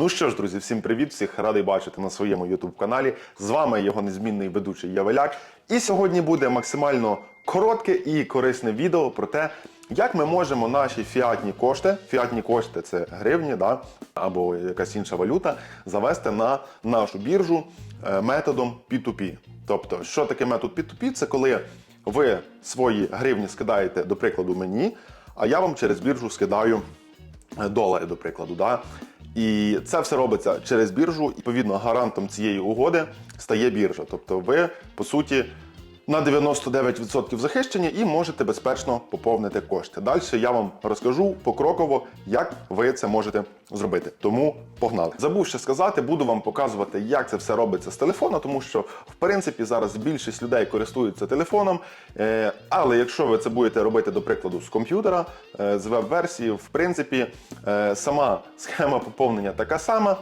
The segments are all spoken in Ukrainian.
Ну що ж, друзі, всім привіт! Всіх радий бачити на своєму youtube каналі. З вами його незмінний ведучий Явеляк. І сьогодні буде максимально коротке і корисне відео про те, як ми можемо наші фіатні кошти, фіатні кошти це гривні, да, або якась інша валюта, завести на нашу біржу е, методом P2P. Тобто, що таке метод P2P? Це коли ви свої гривні скидаєте, до прикладу, мені, а я вам через біржу скидаю е, долари, до прикладу. Да? І це все робиться через біржу. І, Відповідно, гарантом цієї угоди стає біржа. Тобто ви, по суті, на 99% захищені і можете безпечно поповнити кошти. Далі я вам розкажу покроково, як ви це можете зробити. Тому погнали. Забув ще сказати, буду вам показувати, як це все робиться з телефона, тому що в принципі зараз більшість людей користуються телефоном. Е, Але якщо ви це будете робити, до прикладу, з комп'ютера, е, з веб-версії, в принципі, е, сама схема поповнення така сама,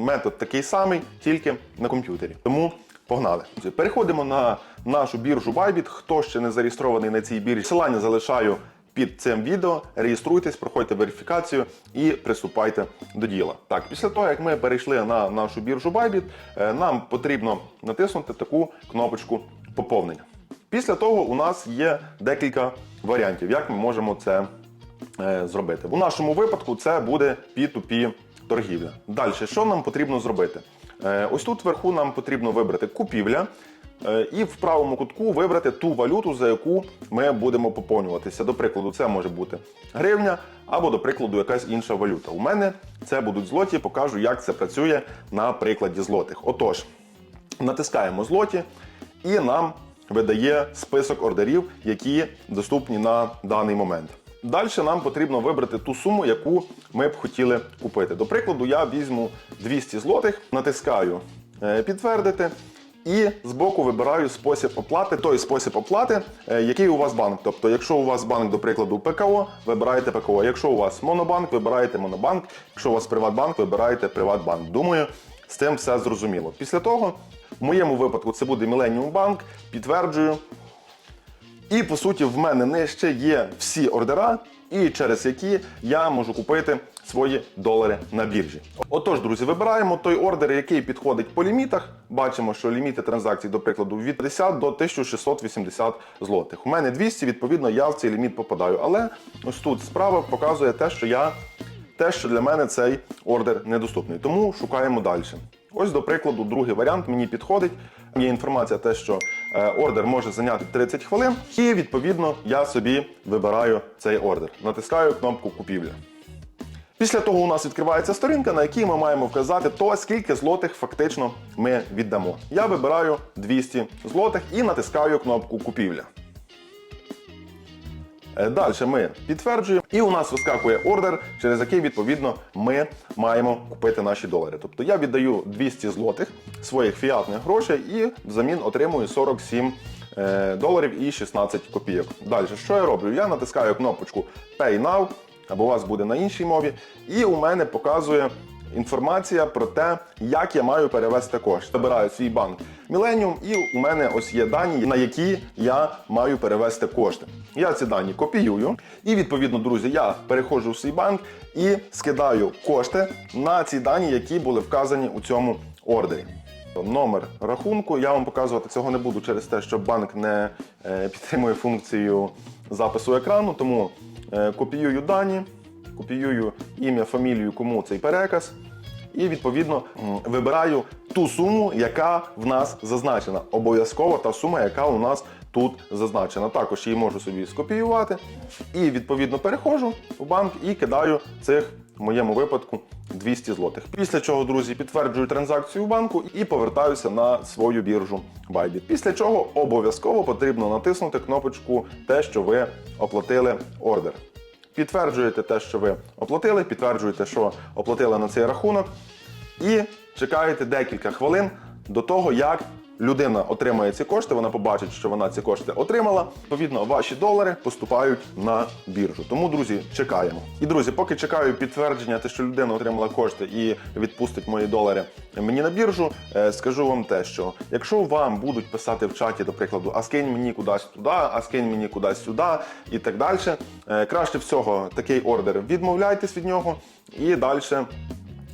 метод такий самий, тільки на комп'ютері. Тому Погнали. Переходимо на нашу біржу Bybit. Хто ще не зареєстрований на цій біржі, посилання залишаю під цим відео. Реєструйтесь, проходьте верифікацію і приступайте до діла. Так, після того, як ми перейшли на нашу біржу Bybit, е, нам потрібно натиснути таку кнопочку поповнення. Після того у нас є декілька варіантів, як ми можемо це е, зробити. У нашому випадку це буде P2P торгівля. Далі, що нам потрібно зробити? Е, Ось тут вверху нам потрібно вибрати купівля. Е, І в правому кутку вибрати ту валюту, за яку ми будемо поповнюватися. До прикладу, це може бути гривня або, до прикладу, якась інша валюта. У мене це будуть злоті, покажу, як це працює на прикладі злотих. Отож, натискаємо злоті, і нам видає список ордерів, які доступні на даний момент. Далі нам потрібно вибрати ту суму, яку ми б хотіли купити. До прикладу, я візьму 200 злотих, натискаю е, підтвердити. І збоку вибираю спосіб оплати, той спосіб оплати, е, який у вас банк. Тобто, якщо у вас банк, до прикладу, ПКО, вибираєте ПКО. Якщо у вас монобанк, вибираєте монобанк. Якщо у вас Приватбанк, вибираєте Приватбанк. Думаю, з цим все зрозуміло. Після того, в моєму випадку, це буде Millennium Bank, підтверджую. І по суті, в мене нижче є всі ордера, і через які я можу купити свої долари на біржі. Отож, друзі, вибираємо той ордер, який підходить по лімітах. Бачимо, що ліміти транзакцій, до прикладу, від 50 до 1680 злотих. У мене 200, відповідно, я в цей ліміт попадаю. Але ось тут справа показує те, що я те, що для мене цей ордер недоступний. Тому шукаємо далі. Ось, до прикладу, другий варіант мені підходить. Є інформація, те, що е, ордер може зайняти 30 хвилин, і відповідно я собі вибираю цей ордер. Натискаю кнопку купівля. Після того у нас відкривається сторінка, на якій ми маємо вказати то, скільки злотих фактично ми віддамо. Я вибираю 200 злотих і натискаю кнопку купівля. Е, Далі ми підтверджуємо, і у нас вискакує ордер, через який відповідно ми маємо купити наші долари. Тобто я віддаю 200 злотих своїх фіатних грошей і взамін отримую 47 е, доларів і 16 копійок. Далі, що я роблю? Я натискаю кнопочку Pay Now, або у вас буде на іншій мові, і у мене показує інформація про те, як я маю перевести кошти. Вибираю свій банк Millennium, і у мене ось є дані, на які я маю перевести кошти. Я ці дані копіюю, і відповідно, друзі, я переходжу в свій банк і скидаю кошти на ці дані, які були вказані у цьому ордері. Номер рахунку я вам показувати цього не буду через те, що банк не е, підтримує функцію запису екрану, тому копіюю дані, копіюю ім'я, фамілію, кому цей переказ. І відповідно вибираю ту суму, яка в нас зазначена. Обов'язково та сума, яка у нас тут зазначена. Також її можу собі скопіювати. І відповідно переходжу в банк і кидаю цих в моєму випадку 200 злотих. Після чого, друзі, підтверджую транзакцію в банку і повертаюся на свою біржу Bybit. Після чого обов'язково потрібно натиснути кнопочку те, що ви оплатили ордер. Підтверджуєте те, що ви оплатили, підтверджуєте, що оплатили на цей рахунок, і чекаєте декілька хвилин до того, як людина отримає ці кошти, вона побачить, що вона ці кошти отримала. Відповідно, ваші долари поступають на біржу. Тому, друзі, чекаємо. І друзі, поки чекаю підтвердження, те, що людина отримала кошти і відпустить мої долари мені на біржу, е, скажу вам те, що якщо вам будуть писати в чаті, до прикладу, а скинь мені кудись туди, а скинь мені кудись сюди і так далі, е, краще всього такий ордер відмовляйтесь від нього і далі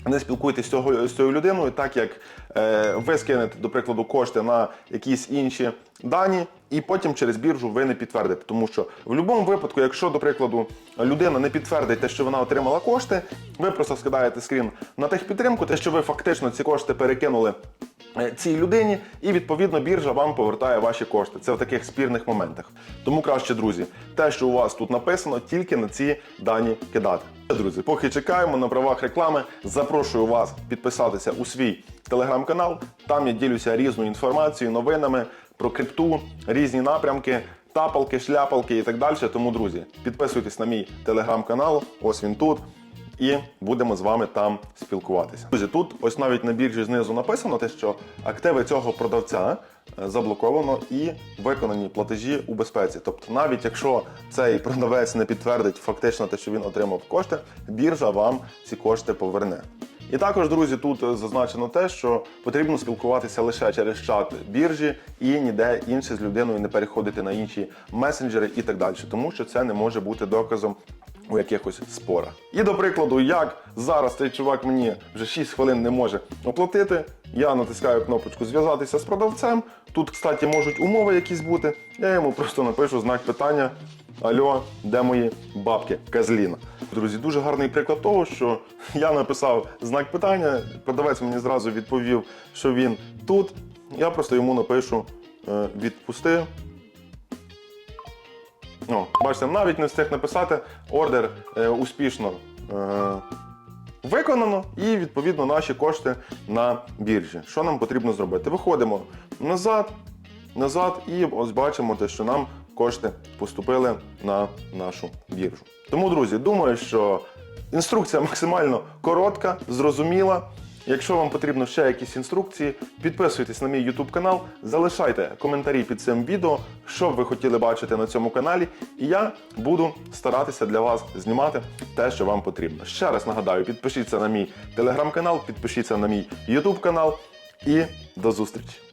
не спілкуйтесь з, цього, з цією людиною, так як е, ви скинете, до прикладу, кошти на якісь інші дані, і потім через біржу ви не підтвердите. Тому що в будь-якому випадку, якщо, до прикладу, людина не підтвердить те, що вона отримала кошти, ви просто скидаєте скрін на техпідтримку, те, що ви фактично ці кошти перекинули цій людині, і відповідно біржа вам повертає ваші кошти. Це в таких спірних моментах. Тому краще, друзі, те, що у вас тут написано, тільки на ці дані кидати. Друзі, поки чекаємо на правах реклами, запрошую вас підписатися у свій телеграм-канал. Там я ділюся різною інформацією, новинами про крипту, різні напрямки. Тапалки, шляпалки і так далі. Тому, друзі, підписуйтесь на мій телеграм-канал, ось він тут і будемо з вами там спілкуватися. Друзі, тут ось навіть на біржі знизу написано те, що активи цього продавця е, заблоковано і виконані платежі у безпеці. Тобто, навіть якщо цей продавець не підтвердить фактично те, що він отримав кошти, біржа вам ці кошти поверне. І також, друзі, тут е, зазначено те, що потрібно спілкуватися лише через чат біржі і ніде інше з людиною не переходити на інші месенджери і так далі, тому що це не може бути доказом у якихось спорах. І до прикладу, як зараз цей чувак мені вже 6 хвилин не може оплатити, я натискаю кнопочку зв'язатися з продавцем. Тут, кстати, можуть умови якісь бути. Я йому просто напишу знак питання. Альо, де мої бабки? Казліна. Друзі, дуже гарний приклад того, що я написав знак питання, продавець мені зразу відповів, що він тут. Я просто йому напишу е, відпусти. О, бачите, навіть не встиг написати, ордер е, успішно е, виконано, і відповідно наші кошти на біржі. Що нам потрібно зробити? Виходимо назад, назад, і ось бачимо, те, що нам кошти поступили на нашу біржу. Тому, друзі, думаю, що інструкція максимально коротка, зрозуміла. Якщо вам потрібно ще якісь інструкції, підписуйтесь на мій YouTube канал, залишайте коментарі під цим відео, що б ви хотіли бачити на цьому каналі, і я буду старатися для вас знімати те, що вам потрібно. Ще раз нагадаю, підпишіться на мій телеграм-канал, підпишіться на мій YouTube канал і до зустрічі!